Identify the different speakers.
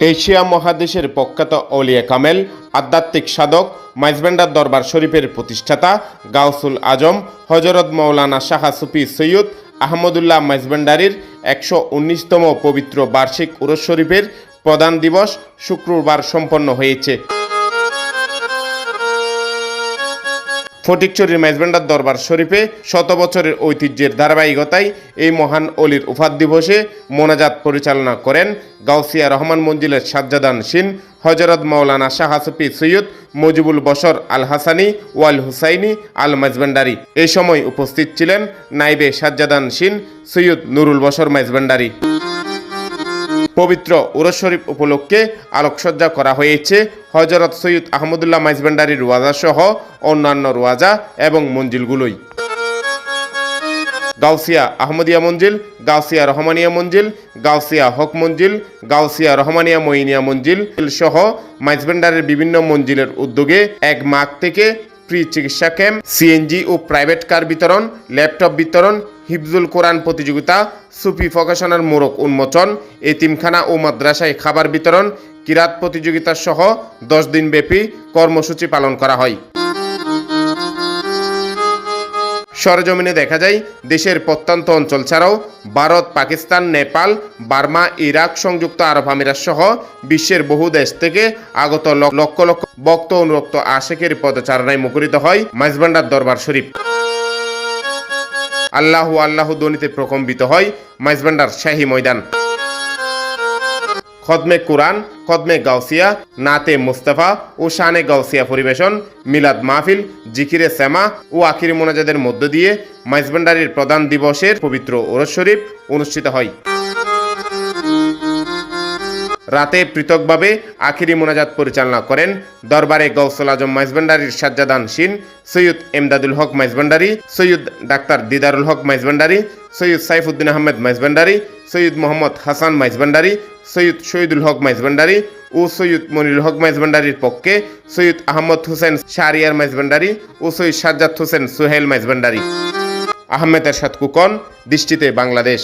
Speaker 1: Asia মহাদেশের প্রখ্যাত অলিয়া কামেল, আধ্যাত্মিক সাধক, মাইজবেন্ডার দরবার শরীফের প্রতিষ্ঠাতা গাউসুল আজম, হজরত মৌলানা শাহা সুফি সৈয়দ আহমদুল্লাহ মাইজবেন্ডারির একশো উনিশতম পবিত্র বার্ষিক উরস শরীফের প্রধান দিবস শুক্রবার সম্পন্ন হয়েছে। ফটিকচুরির মেজবেন্ডার দরবার শরীফে শত বছরের ঐতিহ্যের ধারাবাহিকতায় এই মহান অলির উফাদ দিবসে মোনাজাত পরিচালনা করেন গাউসিয়া রহমান মঞ্জিলের সাজ্জাদান সিন হজরত মৌলানা শাহ হাসফি সৈয়দ মজিবুল বশর আল হাসানি ওয়াল হুসাইনি আল মেজবেন্ডারি এই সময় উপস্থিত ছিলেন নাইবে সাজ্জাদান সিন সৈয়দ নুরুল বশর মেজবেন্ডারি। পবিত্র শরীফ উপলক্ষে আলোকসজ্জা করা হয়েছে। হজরত সৈয়দ আহমদুল্লাহ মাইজবেন্ডারির রোয়াজা সহ অন্যান্য রোয়াজা এবং মঞ্জিলগুলোই। গাউসিয়া আহমদিয়া মঞ্জিল, গাউসিয়া রহমানিয়া মঞ্জিল, গাউসিয়া হক মঞ্জিল, গাউসিয়া রহমানিয়া মইনিয়া মঞ্জিল সহ মাইজবেন্ডারের বিভিন্ন মঞ্জিলের উদ্যোগে এক মাঘ থেকে ফ্রি চিকিৎসা ক্যাম্প, সিএনজি ও প্রাইভেট কার বিতরণ, ল্যাপটপ বিতরণ হিফজুল কোরআন প্রতিযোগিতা, সুফি ফকাশনার মোড়ক উন্মোচন, এতিমখানা ও মাদ্রাসায় খাবার বিতরণ, কিরাত প্রতিযোগিতা সহ দশ দিনব্যাপী কর্মসূচি পালন করা হয়। সরজমিনে দেখা যায়, দেশের প্রত্যন্ত অঞ্চল ছাড়াও ভারত, পাকিস্তান, নেপাল, বার্মা, ইরাক সংযুক্ত আরব আমিরাত সহ বিশ্বের বহু দেশ থেকে আগত লক্ষ লক্ষ বক্ত অনুরক্ত আশেকের পদচারণায় মুখরিত হয় মাইজবান্ডার দরবার শরীফ। আল্লাহু আল্লাহ দনিতে প্রকম্পিত হয়। মাইজবান্ডার শাহী ময়দান। খদমে কুরআন, খদমে গাউসিয়া, নাতে মুস্তাফা ও শানে গাউসিয়া পরিবেশন, মিলাদ মাহফিল, জিকিরে শ্যামা ও আখির মোনাজাদের মধ্য দিয়ে মাইজবান্ডারির প্রধান দিবসের পবিত্র ওরস শরীফ অনুষ্ঠিত হয়। রাতে পৃথকভাবে আখিরি মোনাজাত পরিচালনা করেন দরবারে গৌসল আজম মাইজবান্ডারির সাজ্জাদান সিন সৈয়দ এমদাদুল হক মাইজবান্ডারি, সৈয়দ ডাক্তার দিদারুল হক মাইজবান্ডারি, সৈয়দ সাইফুদ্দিন আহমেদ মাইজবান্ডারি, সৈয়দ মোহাম্মদ হাসান মাইজবান্ডারি, সৈয়দ শহীদুল হক মাইজবান্ডারি ও সৈয়দ মনিরুল হক মাইজবান্ডারির পক্ষে সৈয়দ আহমদ হোসেন শাহরিয়ার মাইজবান্ডারি ও সৈয়দ সাজ্জাদ হোসেন সোহেল মাইজবান্ডারি। আহমেদ এরশাদ কুকন, দৃষ্টিতে বাংলাদেশ।